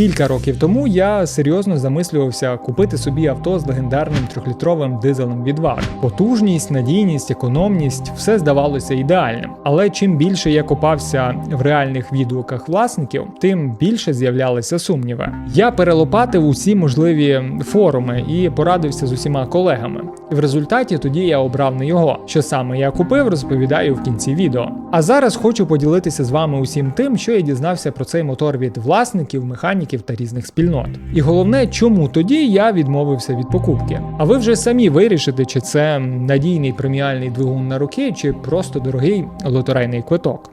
Кілька років тому я серйозно замислювався купити собі авто з легендарним трьохлітровим дизелем від VAG. Потужність, надійність, економність все здавалося ідеальним. Але чим більше я копався в реальних відгуках власників, тим більше з'являлися сумніви. Я перелопатив усі можливі форуми і порадився з усіма колегами. І в результаті тоді я обрав не його. Що саме я купив, розповідаю в кінці відео. А зараз хочу поділитися з вами усім тим, що я дізнався про цей мотор від власників, механіків та різних спільнот. І головне, чому тоді я відмовився від покупки. А ви вже самі вирішите, чи це надійний преміальний двигун на руки, чи просто дорогий лотерейний квиток.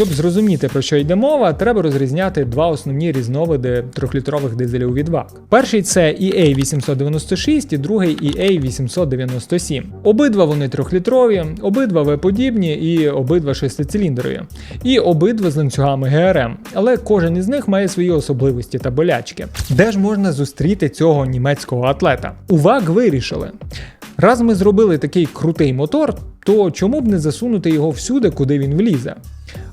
Щоб зрозуміти про що йде мова, треба розрізняти два основні різновиди трьохлітрових дизелів від ВАК. Перший це EA896 і другий EA897. Обидва вони трьохлітрові, обидва V-подібні і обидва шестициліндрові. І обидва з ланцюгами ГРМ, але кожен із них має свої особливості та болячки. Де ж можна зустріти цього німецького атлета? У ВАК вирішили. Раз ми зробили такий крутий мотор, то чому б не засунути його всюди, куди він влізе?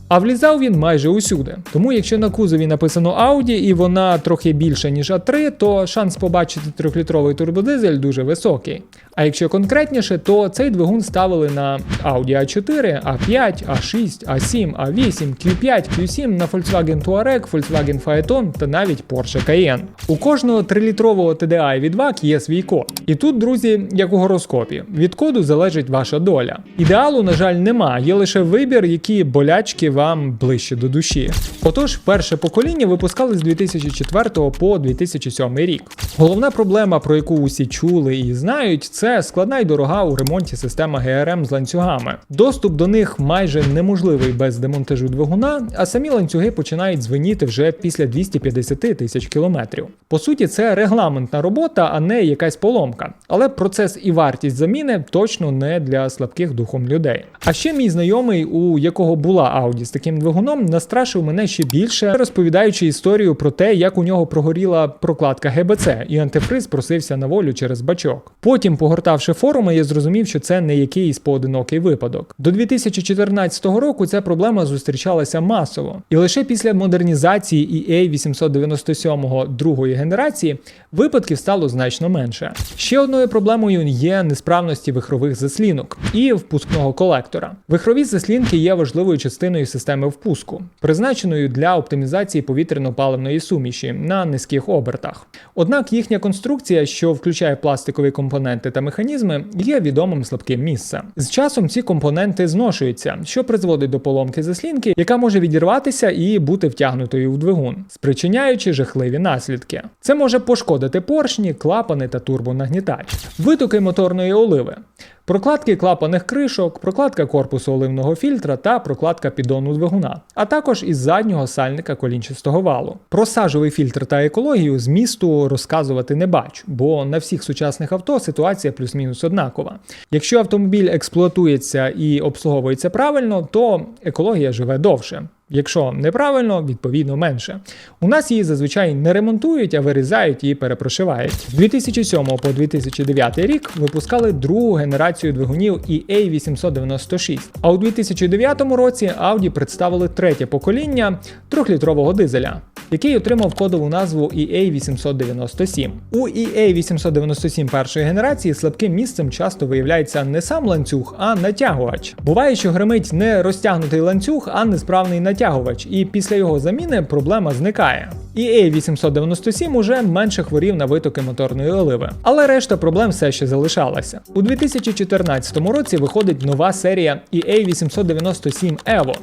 А влізав він майже усюди. Тому якщо на кузові написано Audi і вона трохи більша, ніж А3, то шанс побачити трьохлітровий турбодизель дуже високий. А якщо конкретніше, то цей двигун ставили на Audi A4, A5, A6, A7, A8, Q5, Q7 на Volkswagen Touareg, Volkswagen Phaeton та навіть Porsche Cayenne. У кожного 3-літрового TDI від VAK є свій код. І тут, друзі, як у гороскопі, від коду залежить ваша доля. Ідеалу, на жаль, нема, є лише вибір, які болячки вам ближче до душі. Отож, перше покоління випускали з 2004 по 2007 рік. Головна проблема, про яку усі чули і знають, це складна й дорога у ремонті система ГРМ з ланцюгами. Доступ до них майже неможливий без демонтажу двигуна, а самі ланцюги починають звеніти вже після 250 тисяч кілометрів. По суті, це регламентна робота, а не якась поломка. Але процес і вартість заміни точно не для слабких духом людей. А ще мій знайомий, у якого була Audi з таким двигуном, настрашив мене ще більше, розповідаючи історію про те, як у нього прогоріла прокладка ГБЦ, і антифриз просився на волю через бачок. Потім, погортавши форуми, я зрозумів, що це не якийсь поодинокий випадок. До 2014 року ця проблема зустрічалася масово, і лише після модернізації EA 897 другої генерації випадків стало значно менше. Ще одною проблемою є несправності вихрових заслінок і впускного колектора. Вихрові заслінки є важливою частиною системи впуску, призначеною для оптимізації повітряно-паливної суміші на низьких обертах. Однак їхня конструкція, що включає пластикові компоненти та механізми, є відомим слабким місцем. З часом ці компоненти зношуються, що призводить до поломки заслінки, яка може відірватися і бути втягнутою в двигун, спричиняючи жахливі наслідки. Це може пошкодити поршні, клапани та турбонагнітач, витоки моторної оливи. Прокладки клапаних кришок, прокладка корпусу оливного фільтра та прокладка піддону двигуна, а також із заднього сальника колінчастого валу. Про сажовий фільтр та екологію з місту розказувати не бачу, бо на всіх сучасних авто ситуація плюс-мінус однакова. Якщо автомобіль експлуатується і обслуговується правильно, то екологія живе довше. Якщо неправильно, відповідно менше. У нас її зазвичай не ремонтують, а вирізають і перепрошивають. З 2007 по 2009 рік випускали другу генерацію двигунів EA896. А у 2009 році Audi представили третє покоління трьохлітрового дизеля. Який отримав кодову назву EA897. У EA897 першої генерації слабким місцем часто виявляється не сам ланцюг, а натягувач. Буває, що гримить не розтягнутий ланцюг, а несправний натягувач, і після його заміни проблема зникає. EA897 уже менше хворів на витоки моторної оливи, але решта проблем все ще залишалася. У 2014 році виходить нова серія EA897 Evo,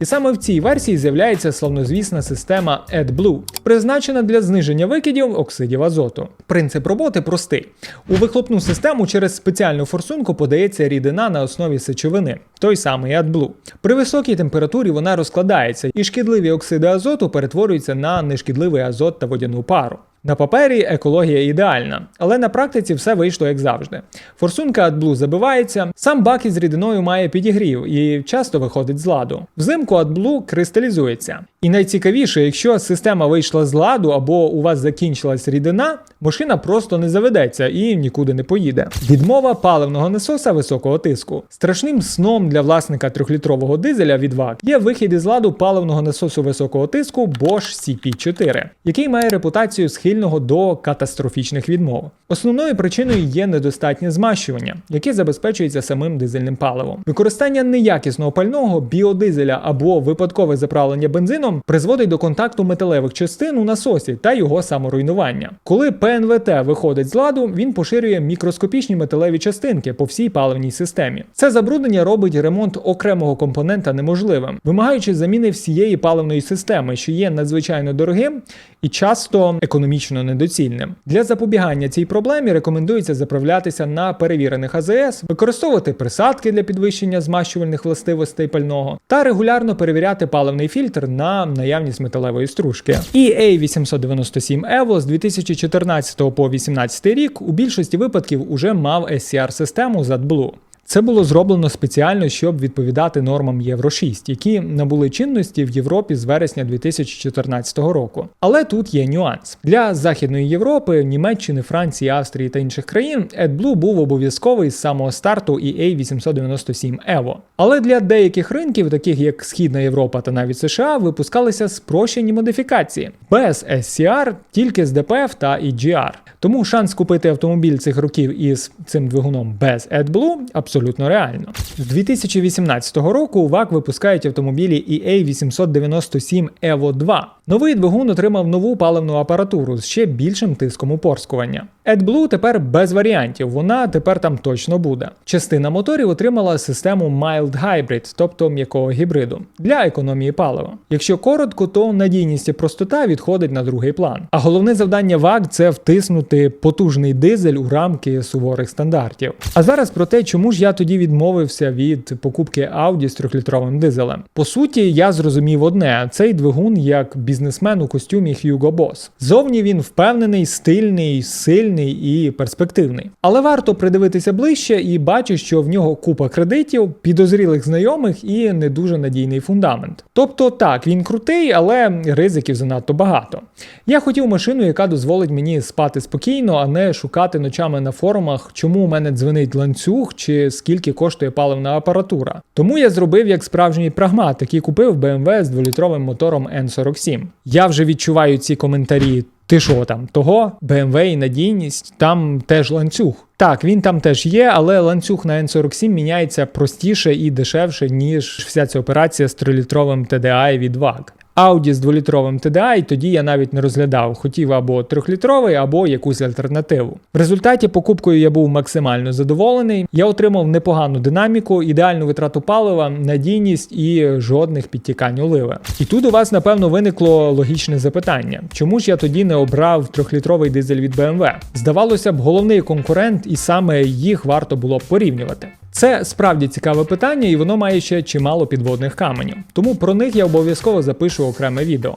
і саме в цій версії з'являється славнозвісна система AdBlue, призначена для зниження викидів оксидів азоту. Принцип роботи простий: у вихлопну систему через спеціальну форсунку подається рідина на основі сечовини, той самий AdBlue. При високій температурі вона розкладається, і шкідливі оксиди азоту перетворюються на нешкідливий азот та водяну пару. На папері екологія ідеальна, але на практиці все вийшло як завжди. Форсунка AdBlue забивається, сам бак із рідиною має підігрів і часто виходить з ладу. Взимку AdBlue кристалізується. І найцікавіше, якщо система вийшла з ладу або у вас закінчилась рідина, машина просто не заведеться і нікуди не поїде. Відмова паливного насоса високого тиску. Страшним сном для власника 3-літрового дизеля від ВАК є вихід із ладу паливного насосу високого тиску Bosch CP4, який має репутацію схильного до катастрофічних відмов. Основною причиною є недостатнє змащування, яке забезпечується самим дизельним паливом. Використання неякісного пального, біодизеля або випадкове заправлення бензином призводить до контакту металевих частин у насосі та його саморуйнування. Коли ПНВТ виходить з ладу, він поширює мікроскопічні металеві частинки по всій паливній системі. Це забруднення робить ремонт окремого компонента неможливим, вимагаючи заміни всієї паливної системи, що є надзвичайно дорогим і часто економічно недоцільним. Для запобігання цій проблемі рекомендується заправлятися на перевірених АЗС, використовувати присадки для підвищення змащувальних властивостей пального та регулярно перевіряти паливний фільтр на наявність металевої стружки. І A897 Evo з 2014 по 2018 рік у більшості випадків уже мав SCR-систему з AdBlue. Це було зроблено спеціально, щоб відповідати нормам Євро 6, які набули чинності в Європі з вересня 2014 року. Але тут є нюанс для Західної Європи, Німеччини, Франції, Австрії та інших країн AdBlue був обов'язковий з самого старту EA 897 Evo. Але для деяких ринків, таких як Східна Європа та навіть США, випускалися спрощені модифікації без SCR, тільки з DPF та EGR. Тому шанс купити автомобіль цих років із цим двигуном без AdBlue абсолютно реально. З 2018 року ВАК випускають автомобілі EA 897 Evo 2. Новий двигун отримав нову паливну апаратуру з ще більшим тиском упорскування. AdBlue тепер без варіантів, вона тепер там точно буде. Частина моторів отримала систему Mild Hybrid, тобто м'якого гібриду, для економії палива. Якщо коротко, то надійність і простота відходить на другий план. А головне завдання ВАК це втиснути потужний дизель у рамки суворих стандартів. А зараз про те, чому ж я тоді відмовився від покупки Audi з 3-літровим дизелем. По суті, я зрозумів одне: цей двигун як бізнесмен у костюмі Hugo Boss. Зовні він впевнений, стильний, сильний і перспективний. Але варто придивитися ближче і бачу, що в нього купа кредитів, підозрілих знайомих і не дуже надійний фундамент. Тобто так, він крутий, але ризиків занадто багато. Я хотів машину, яка дозволить мені спати спокійно, а не шукати ночами на форумах, чому у мене дзвенить ланцюг чи скільки коштує паливна апаратура. Тому я зробив як справжній прагматик і купив BMW з 2-літровим мотором N47. Я вже відчуваю ці коментарі. Ти що там, того? BMW і надійність, там теж ланцюг. Так, він там теж є, але ланцюг на N47 міняється простіше і дешевше, ніж вся ця операція з 3-літровим TDI від VAG. Audi з 2-літровим TDI тоді я навіть не розглядав, хотів або 3-літровий, або якусь альтернативу. В результаті покупкою я був максимально задоволений. Я отримав непогану динаміку, ідеальну витрату палива, надійність і жодних підтікань оливи. І тут у вас, напевно, виникло логічне запитання: чому ж я тоді не обрав 3-літровий дизель від BMW? Здавалося б, головний конкурент, і саме їх варто було б порівнювати. Це справді цікаве питання, і воно має ще чимало підводних каменів. Тому про них я обов'язково запишу окреме відео.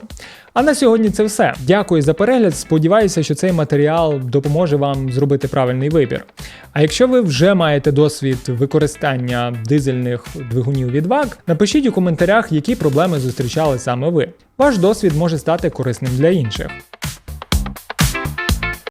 А на сьогодні це все. Дякую за перегляд. Сподіваюся, що цей матеріал допоможе вам зробити правильний вибір. А якщо ви вже маєте досвід використання дизельних двигунів від ВАГ, напишіть у коментарях, які проблеми зустрічали саме ви. Ваш досвід може стати корисним для інших.